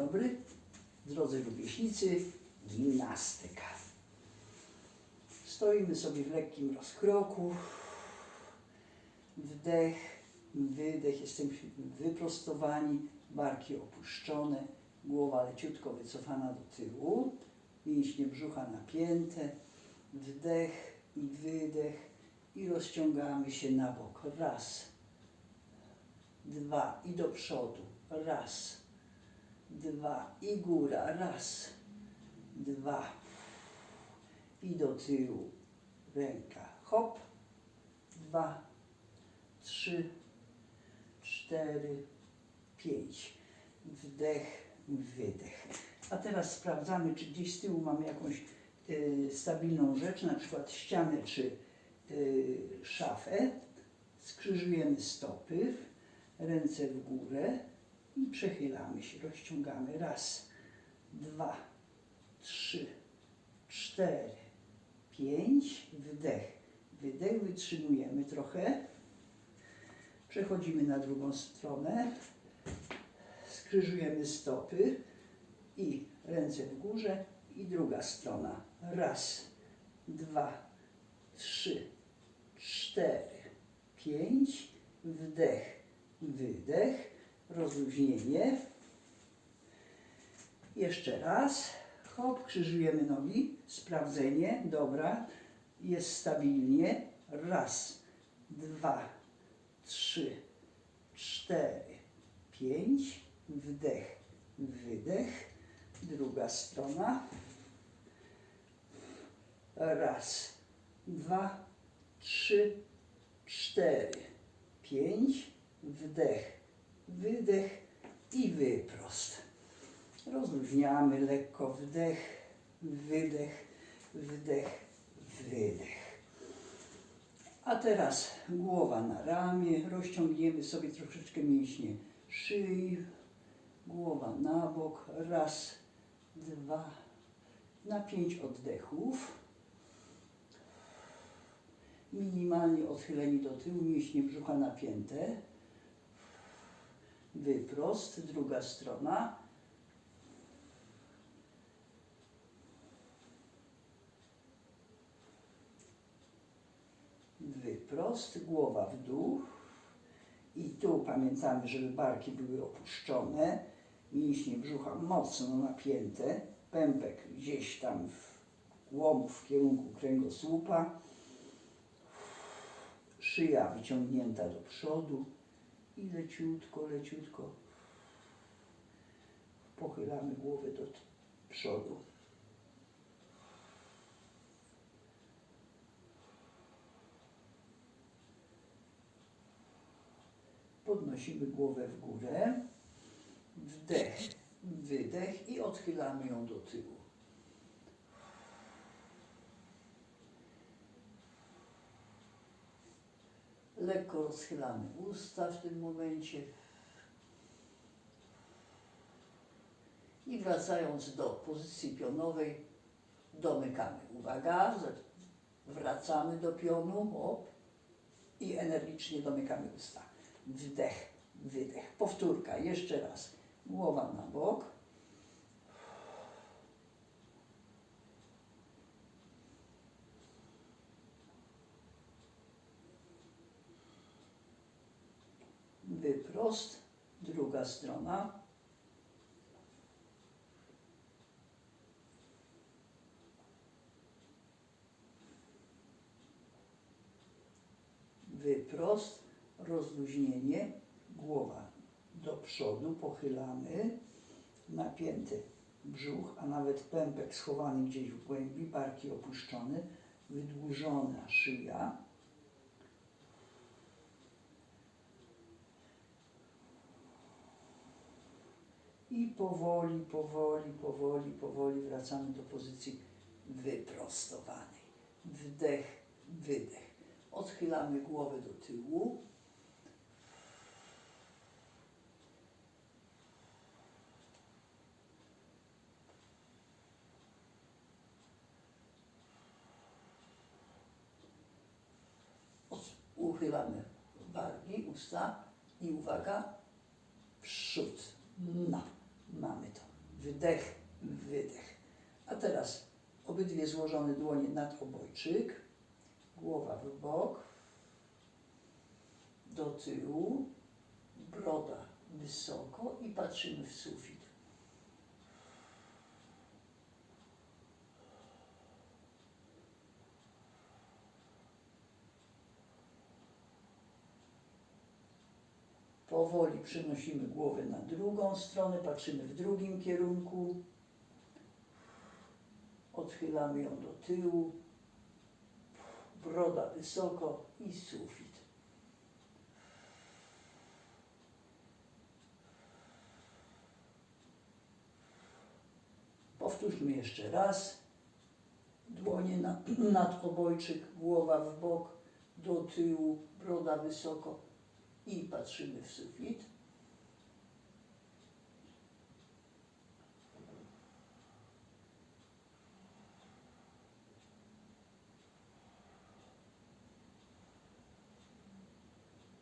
dobry. Drodzy rówieśnicy, gimnastyka. Stoimy sobie w lekkim rozkroku. Wdech, wydech, jesteśmy wyprostowani, barki opuszczone, głowa leciutko wycofana do tyłu, mięśnie brzucha napięte, wdech i wydech i rozciągamy się na bok. Raz, dwa i do przodu. Raz, dwa i góra. Raz, dwa i do tyłu. Ręka. Hop, dwa, trzy, cztery, pięć. Wdech, wydech. A teraz sprawdzamy, czy gdzieś z tyłu mamy jakąś y, stabilną rzecz, na przykład ścianę czy y, szafę. Skrzyżujemy stopy, ręce w górę i przechylamy się, rozciągamy. Raz, dwa, trzy, cztery, pięć. Wdech, wydech, wytrzymujemy trochę. Przechodzimy na drugą stronę. Skrzyżujemy stopy i ręce w górze i druga strona. Raz, dwa, trzy, cztery, pięć. Wdech, wydech, rozluźnienie. Jeszcze raz. Hop, krzyżujemy nogi. Sprawdzenie. Dobra. Jest stabilnie. Raz, dwa, trzy, cztery, pięć. Wdech, wydech. Druga strona. Raz, dwa, trzy, cztery, pięć. Wdech, wydech i wyprost. Rozluźniamy lekko wdech, wydech, wdech, wydech. A teraz głowa na ramię, rozciągniemy sobie troszeczkę mięśnie szyi, głowa na bok, raz, dwa, na pięć oddechów. Minimalnie odchyleni do tyłu, mięśnie brzucha napięte. Wyprost, druga strona. Wyprost, głowa w dół. I tu pamiętamy, żeby barki były opuszczone, mięśnie brzucha mocno napięte, pępek gdzieś tam w łom w kierunku kręgosłupa, szyja wyciągnięta do przodu i leciutko, leciutko pochylamy głowę do przodu. Podnosimy głowę w górę, wdech, wydech i odchylamy ją do tyłu. Lekko rozchylamy usta w tym momencie. I wracając do pozycji pionowej, domykamy. Uwaga, wracamy do pionu, hop, i energicznie domykamy usta. Wdech, wydech. Powtórka, jeszcze raz. Głowa na bok. Wyprost, druga strona. Wyprost, rozluźnienie, głowa do przodu, pochylamy, napięty brzuch, a nawet pępek schowany gdzieś w głębi, barki opuszczone, wydłużona szyja. I powoli, powoli, powoli, powoli wracamy do pozycji wyprostowanej. Wdech, wydech. Odchylamy głowę do tyłu. Uchylamy wargi, usta i uwaga, przód. No, mamy to. wdech, wydech. A teraz obydwie złożone dłonie nad obojczyk, głowa w bok, do tyłu, broda wysoko i patrzymy w sufit. Powoli przenosimy głowę na drugą stronę, patrzymy w drugim kierunku. Odchylamy ją do tyłu. Broda wysoko i sufit. Powtórzmy jeszcze raz. Dłonie na, nad obojczyk, głowa w bok, do tyłu, broda wysoko i patrzymy w sufit.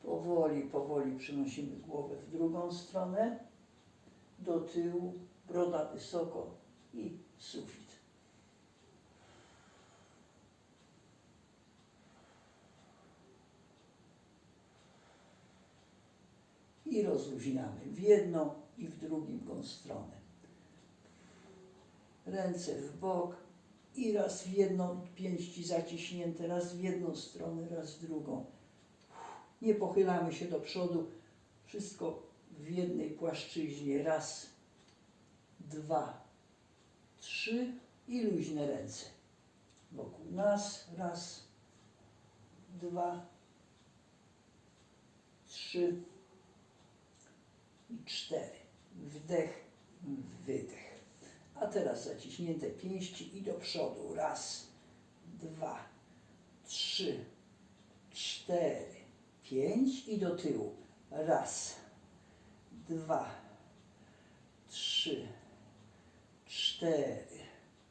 Powoli, powoli przenosimy głowę w drugą stronę, do tyłu, broda wysoko i sufit. I rozluźniamy w jedną i w drugą stronę. Ręce w bok i raz w jedną, pięści zaciśnięte, raz w jedną stronę, raz w drugą. Nie pochylamy się do przodu, wszystko w jednej płaszczyźnie. Raz, dwa, trzy i luźne ręce. Wokół nas, raz, dwa, trzy cztery. Wdech, wydech. A teraz zaciśnięte pięści i do przodu. Raz, dwa, trzy, cztery, pięć i do tyłu. Raz, dwa, trzy, cztery,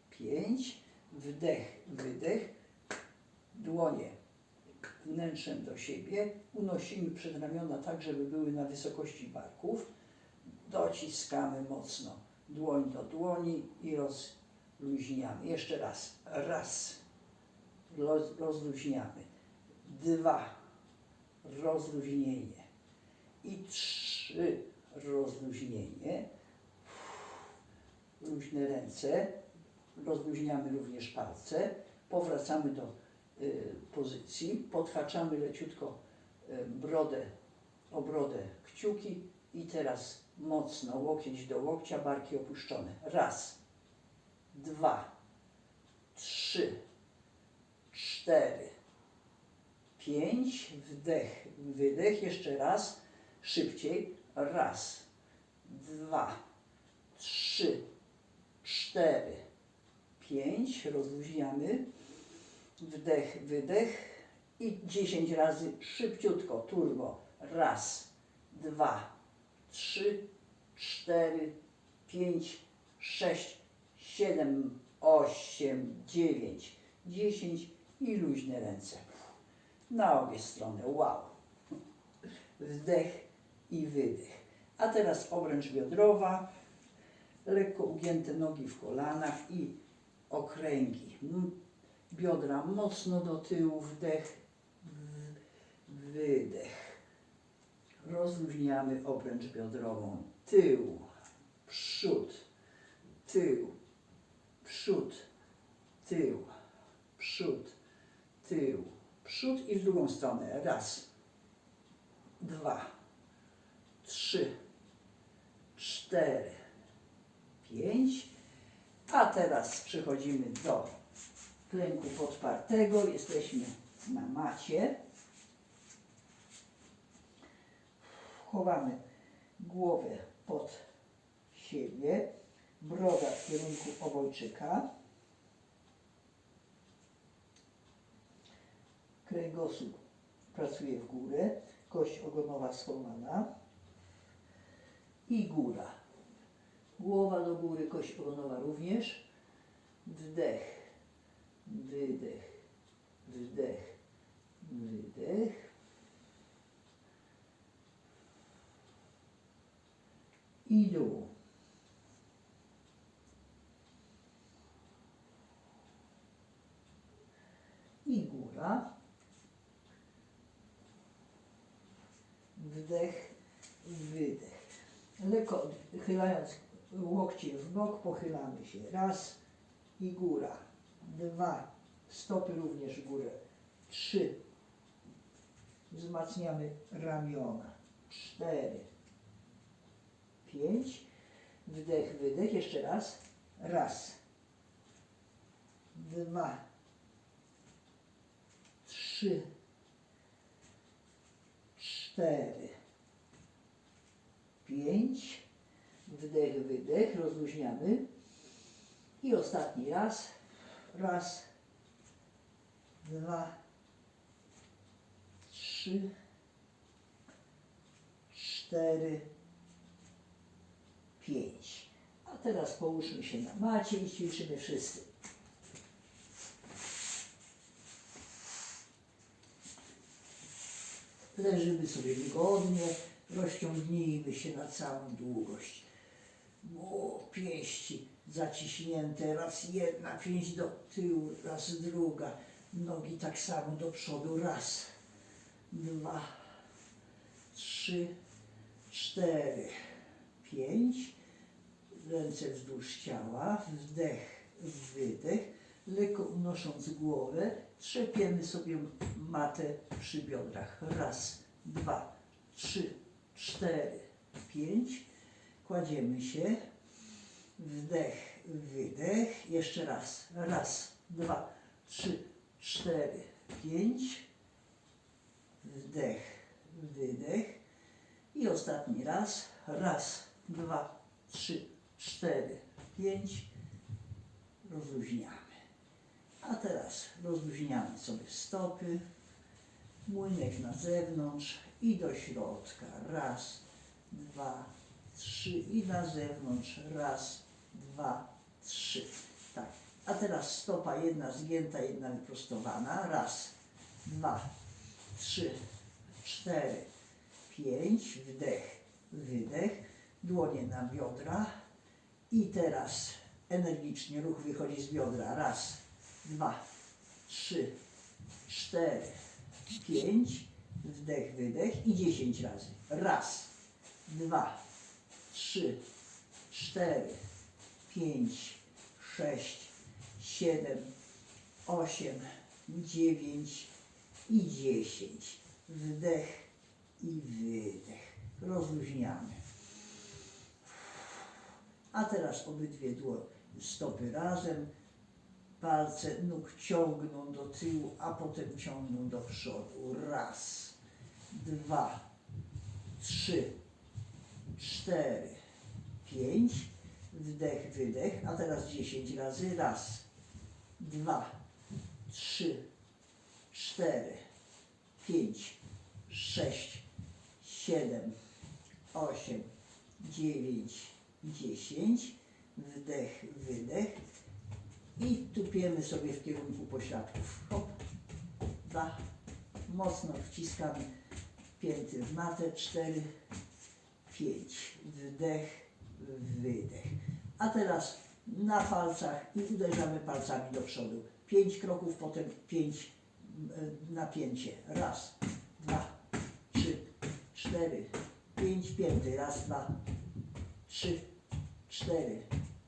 pięć. Wdech, wydech. Dłonie wnętrzem do siebie. Unosimy przed ramiona tak, żeby były na wysokości barków. Dociskamy mocno dłoń do dłoni i rozluźniamy. Jeszcze raz. Raz. Roz, rozluźniamy. Dwa. Rozluźnienie. I trzy. Rozluźnienie. Luźne ręce. Rozluźniamy również palce. Powracamy do pozycji. Podhaczamy leciutko y, brodę, o brodę kciuki i teraz mocno łokieć do łokcia, barki opuszczone. Raz, dwa, trzy, cztery, pięć, wdech, wydech, jeszcze raz, szybciej, raz, dwa, trzy, cztery, pięć, rozluźniamy, wdech, wydech i dziesięć razy szybciutko, turbo, raz, dwa, trzy, cztery, pięć, sześć, siedem, osiem, dziewięć, dziesięć i luźne ręce. Na obie strony. Wow. Wdech i wydech. A teraz obręcz biodrowa. Lekko ugięte nogi w kolanach i okręgi. Biodra mocno do tyłu. Wdech, wydech rozluźniamy obręcz biodrową. Tył, przód, tył, przód, tył, przód, tył, przód i w drugą stronę. Raz, dwa, trzy, cztery, pięć. A teraz przechodzimy do klęku podpartego. Jesteśmy na macie. chowamy głowę pod siebie, broda w kierunku obojczyka, kręgosłup pracuje w górę, kość ogonowa schowana i góra. Głowa do góry, kość ogonowa również. Wdech, wydech, wdech, wydech. I dół. I góra. Wdech, wydech. Lekko chylając łokcie w bok, pochylamy się. Raz i góra. Dwa. Stopy również w górę. Trzy. Wzmacniamy ramiona. Cztery. Pięć. Wdech, wydech. Jeszcze raz. Raz. Dwa. Trzy. Cztery. Pięć. Wdech, wydech. Rozluźniamy. I ostatni raz. Raz. Dwa. Trzy. Cztery. Pięć. A teraz połóżmy się na macie i ćwiczymy wszyscy. Leżymy sobie wygodnie, rozciągnijmy się na całą długość. O, pięści zaciśnięte, raz jedna pięść do tyłu, raz druga. Nogi tak samo do przodu, raz, dwa, trzy, cztery, pięć. Ręce wzdłuż ciała, wdech, wydech. Lekko unosząc głowę, trzepiemy sobie matę przy biodrach. Raz, dwa, trzy, cztery, pięć. Kładziemy się. Wdech, wydech. Jeszcze raz. Raz, dwa, trzy, cztery, pięć. Wdech, wydech. I ostatni raz. Raz, dwa, trzy, cztery, pięć. Rozluźniamy. A teraz rozluźniamy sobie stopy. Młynek na zewnątrz i do środka. Raz, dwa, trzy i na zewnątrz. Raz, dwa, trzy. Tak. A teraz stopa jedna zgięta, jedna wyprostowana. Raz, dwa, trzy, cztery, pięć. Wdech, wydech. Dłonie na biodra. I teraz energicznie ruch wychodzi z biodra. Raz, dwa, trzy, cztery, pięć. Wdech, wydech i dziesięć razy. Raz, dwa, trzy, cztery, pięć, sześć, siedem, osiem, dziewięć i dziesięć. Wdech i wydech. Rozluźniamy. A teraz obydwie stopy razem. Palce nóg ciągną do tyłu, a potem ciągną do przodu. Raz, dwa, trzy, cztery, pięć. Wdech, wydech. A teraz dziesięć razy. Raz, dwa, trzy, cztery, pięć, sześć, siedem, osiem, dziewięć, dziesięć. Wdech, wydech. I tupiemy sobie w kierunku pośladków. Hop, dwa. Mocno wciskamy pięty w matę. Cztery, pięć. Wdech, wydech. A teraz na palcach i uderzamy palcami do przodu. Pięć kroków, potem pięć e, napięcie. Raz, dwa, trzy, cztery, pięć pięty. Raz, dwa, trzy, cztery,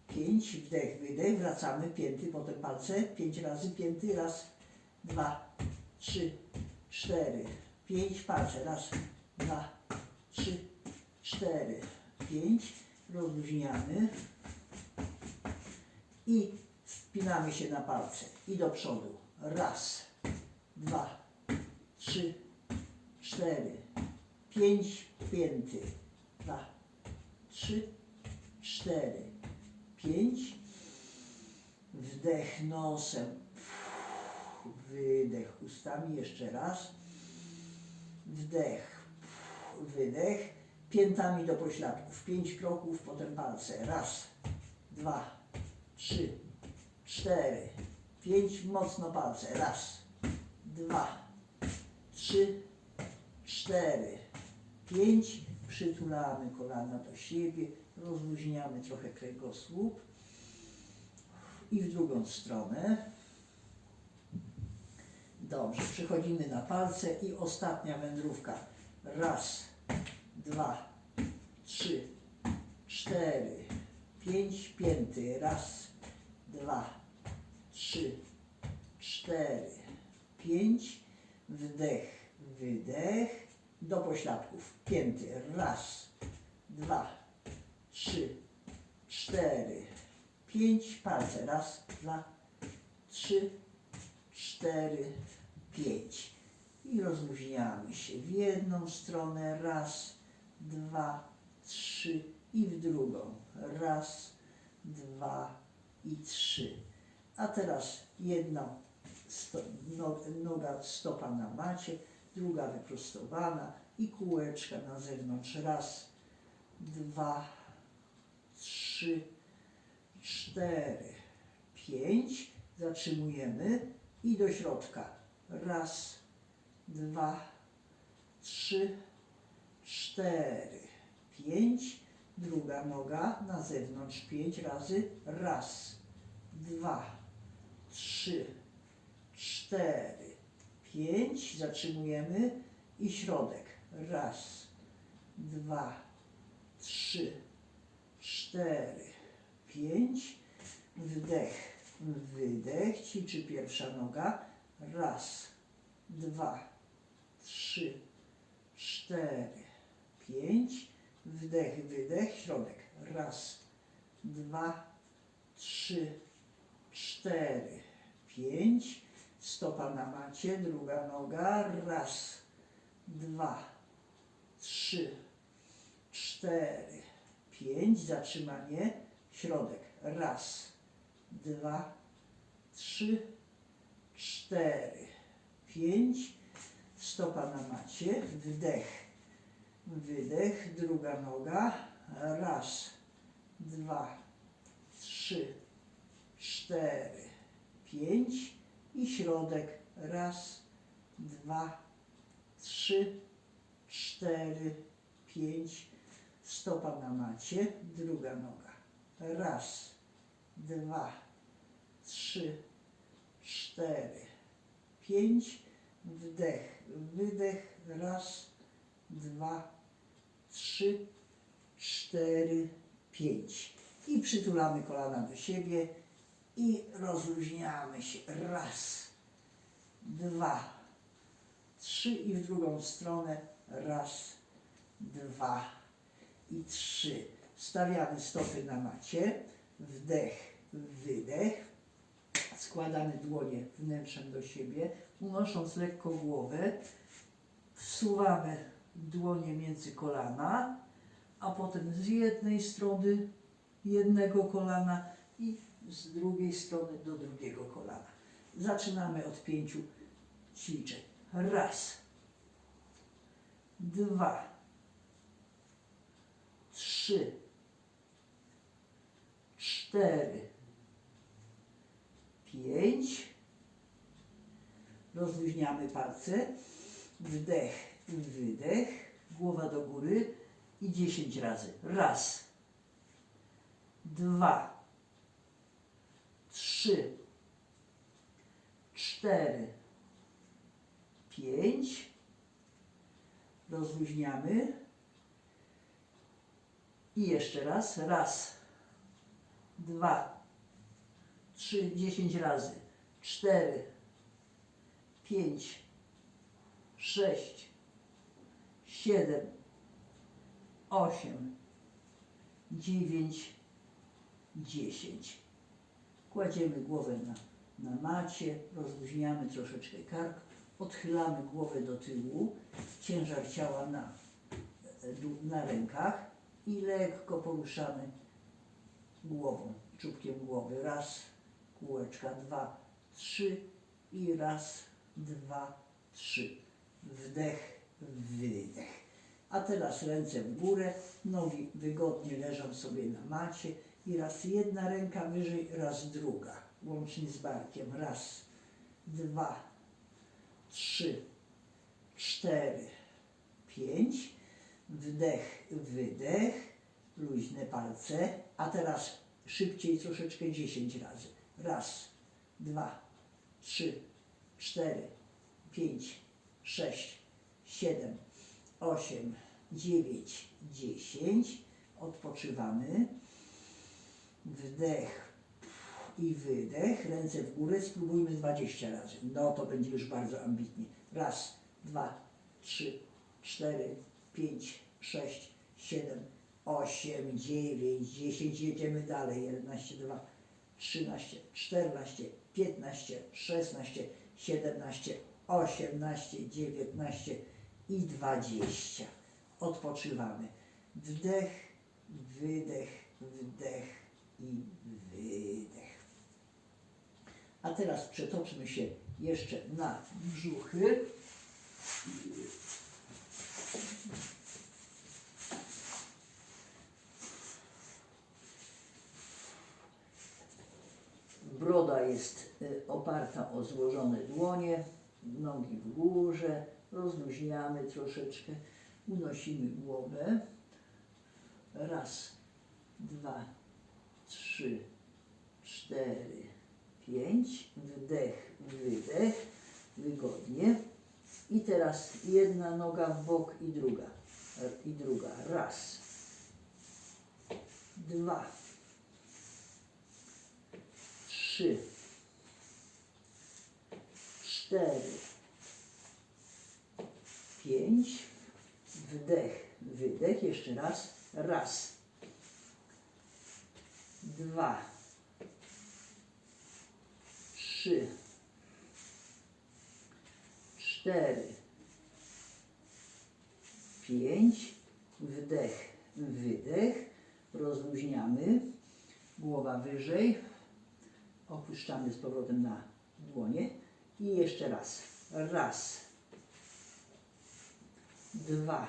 pięć. Wdech, wydech. Wracamy. Pięty, potem palce. Pięć razy pięty. Raz, dwa, trzy, cztery, pięć. Palce. Raz, dwa, trzy, cztery, pięć. Rozluźniamy. I spinamy się na palce. I do przodu. Raz, dwa, trzy, cztery, pięć. Pięty. Dwa, trzy, cztery, pięć. Wdech nosem. Wydech ustami. Jeszcze raz. Wdech. Wydech. Piętami do pośladków. Pięć kroków, potem palce. Raz, dwa, trzy, cztery, pięć. Mocno palce. Raz, dwa, trzy, cztery, pięć. Przytulamy kolana do siebie. Rozluźniamy trochę kręgosłup. I w drugą stronę. Dobrze, przechodzimy na palce i ostatnia wędrówka. Raz, dwa, trzy, cztery, pięć pięty. Raz, dwa, trzy, cztery, pięć. Wdech, wydech. Do pośladków. Pięty. Raz, dwa, trzy, cztery, pięć. Palce. Raz, dwa, trzy, cztery, pięć. I rozluźniamy się w jedną stronę. Raz, dwa, trzy i w drugą. Raz, dwa i trzy. A teraz jedna sto, no, noga, stopa na macie, druga wyprostowana i kółeczka na zewnątrz. Raz, dwa, trzy, cztery, pięć. Zatrzymujemy i do środka. Raz, dwa, trzy, cztery, pięć. Druga noga na zewnątrz pięć razy. Raz, dwa, trzy, cztery, pięć. Zatrzymujemy i środek. Raz, dwa, trzy, cztery, pięć. Wdech, wydech. Ćwiczy pierwsza noga. Raz, dwa, trzy, cztery, pięć. Wdech, wydech, środek. Raz, dwa, trzy, cztery, pięć. Stopa na macie, druga noga. Raz, dwa, trzy, cztery, pięć. Zatrzymanie, środek. Raz, dwa, trzy, cztery, pięć. Stopa na macie, wdech, wydech, druga noga. Raz, dwa, trzy, cztery, pięć i środek. Raz, dwa, trzy, cztery, pięć. Stopa na macie, druga noga. Raz, dwa, trzy, cztery, pięć. Wdech, wydech. Raz, dwa, trzy, cztery, pięć. I przytulamy kolana do siebie i rozluźniamy się. Raz, dwa, trzy i w drugą stronę. Raz, dwa i trzy. Stawiamy stopy na macie. Wdech, wydech. Składamy dłonie wnętrzem do siebie, unosząc lekko głowę. Wsuwamy dłonie między kolana, a potem z jednej strony jednego kolana i z drugiej strony do drugiego kolana. Zaczynamy od pięciu ćwiczeń. Raz, dwa, trzy, cztery, pięć. Rozluźniamy palce. Wdech, wydech, głowa do góry i dziesięć razy. Raz, dwa, trzy, cztery, pięć. Rozluźniamy. I jeszcze raz. Raz, dwa, trzy, dziesięć razy. Cztery, pięć, sześć, siedem, osiem, dziewięć, dziesięć. Kładziemy głowę na, na macie, rozluźniamy troszeczkę kark, odchylamy głowę do tyłu, ciężar ciała na, na rękach i lekko poruszamy głową, czubkiem głowy. Raz, kółeczka, dwa, trzy i raz, dwa, trzy. Wdech, wydech. A teraz ręce w górę, nogi wygodnie leżą sobie na macie i raz jedna ręka wyżej, raz druga, łącznie z barkiem. Raz, dwa, trzy, cztery, pięć. Wdech, wydech, luźne palce. A teraz szybciej troszeczkę dziesięć razy. Raz, dwa, trzy, cztery, pięć, sześć, siedem, osiem, dziewięć, dziesięć. Odpoczywamy. Wdech i wydech. Ręce w górę. Spróbujmy 20 razy. No to będzie już bardzo ambitnie. Raz, dwa, trzy, cztery, pięć, sześć, siedem, osiem, dziewięć, dziesięć. Jedziemy dalej. 11, 2, 13, 14, 15, 16, 17, 18, 19 i 20. Odpoczywamy. Wdech, wydech, wdech i wydech. A teraz przetoczmy się jeszcze na brzuchy. Broda jest y, oparta o złożone dłonie, nogi w górze, rozluźniamy troszeczkę, unosimy głowę. Raz, dwa, trzy, cztery, pięć. Wdech, wydech, wygodnie. I teraz jedna noga w bok i druga. I druga. Raz, dwa, trzy, cztery, pięć, wdech, wydech, jeszcze raz, raz, dwa, trzy, cztery, pięć, wdech, wydech, rozluźniamy, głowa wyżej, opuszczamy z powrotem na dłonie. I jeszcze raz. Raz, dwa,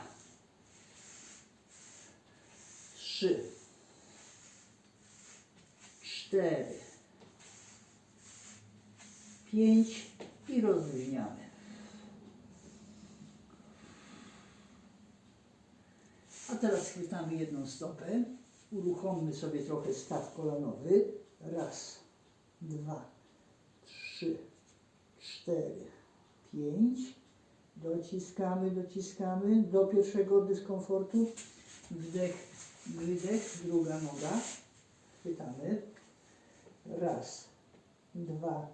trzy, cztery, pięć i rozluźniamy. A teraz chwytamy jedną stopę, uruchommy sobie trochę staw kolanowy. Raz, dwa, trzy, cztery, pięć. Dociskamy, dociskamy do pierwszego dyskomfortu. Wdech, wydech, druga noga. Chwytamy. Raz, dwa,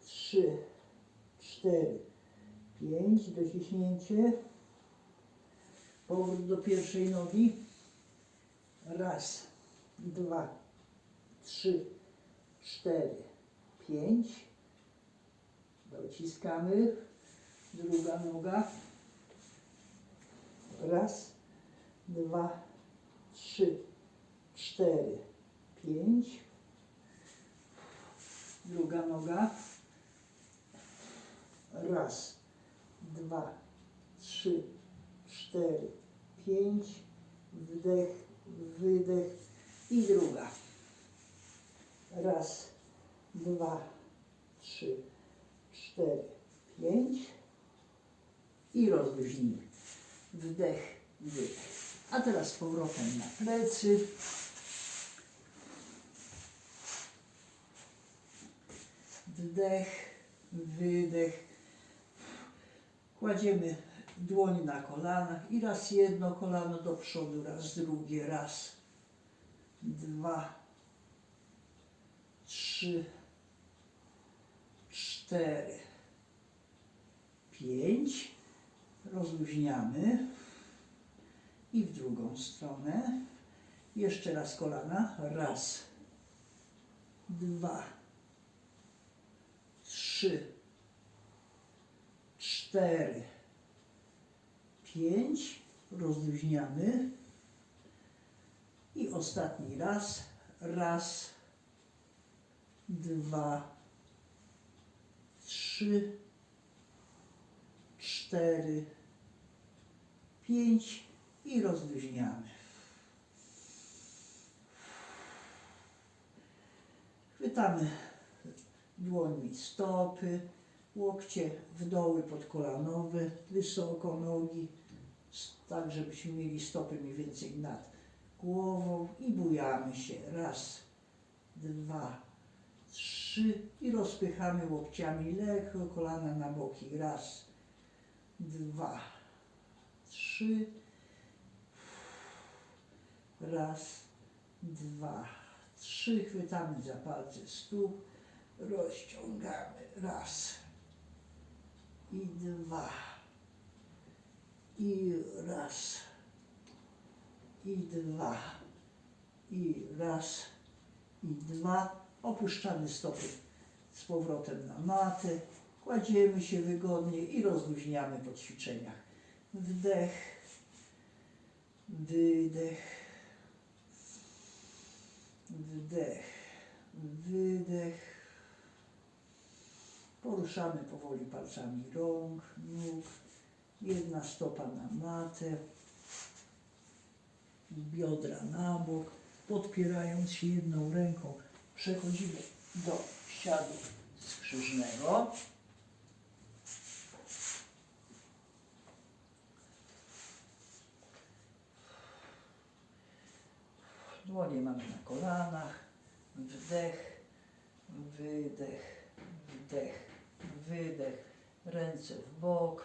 trzy, cztery, pięć. Dociśnięcie. Powrót do pierwszej nogi. Raz, dwa, trzy, cztery, pięć. Dociskamy. Druga noga. Raz, dwa, trzy, cztery, pięć. Druga noga. Raz, dwa, trzy, cztery, pięć. Wdech, wydech i druga. Raz, dwa, trzy, cztery, pięć. I rozluźnimy. Wdech, wydech. A teraz z powrotem na plecy. Wdech, wydech. Kładziemy dłoń na kolanach i raz jedno kolano do przodu, raz drugie, raz, dwa, trzy, cztery, pięć. Rozluźniamy i w drugą stronę. Jeszcze raz kolana. Raz, dwa, trzy, cztery, pięć. Rozluźniamy. I ostatni raz. Raz, dwa, trzy, cztery, pięć i rozluźniamy. Chwytamy dłońmi stopy, łokcie w doły podkolanowe, wysoko nogi, tak żebyśmy mieli stopy mniej więcej nad głową i bujamy się. Raz, dwa, trzy i rozpychamy łokciami lekko kolana na boki. Raz, dwa, trzy. Raz, dwa, trzy. Chwytamy za palce stóp, rozciągamy. Raz i dwa i raz i dwa i raz i dwa. Opuszczamy stopy z powrotem na matę. Kładziemy się wygodnie i rozluźniamy po ćwiczeniach. Wdech, wydech, wdech, wydech. Poruszamy powoli palcami rąk, nóg. Jedna stopa na matę. Biodra na bok. Podpierając się jedną ręką, przechodzimy do siadu skrzyżnego. Dłonie mamy na kolanach. Wdech, wydech, wdech, wydech. Ręce w bok.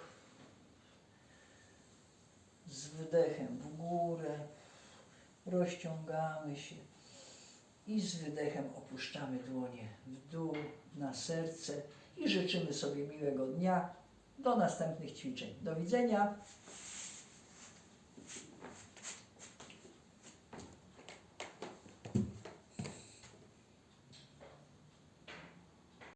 Z wdechem w górę. Rozciągamy się. I z wydechem opuszczamy dłonie w dół, na serce i życzymy sobie miłego dnia. Do następnych ćwiczeń. Do widzenia.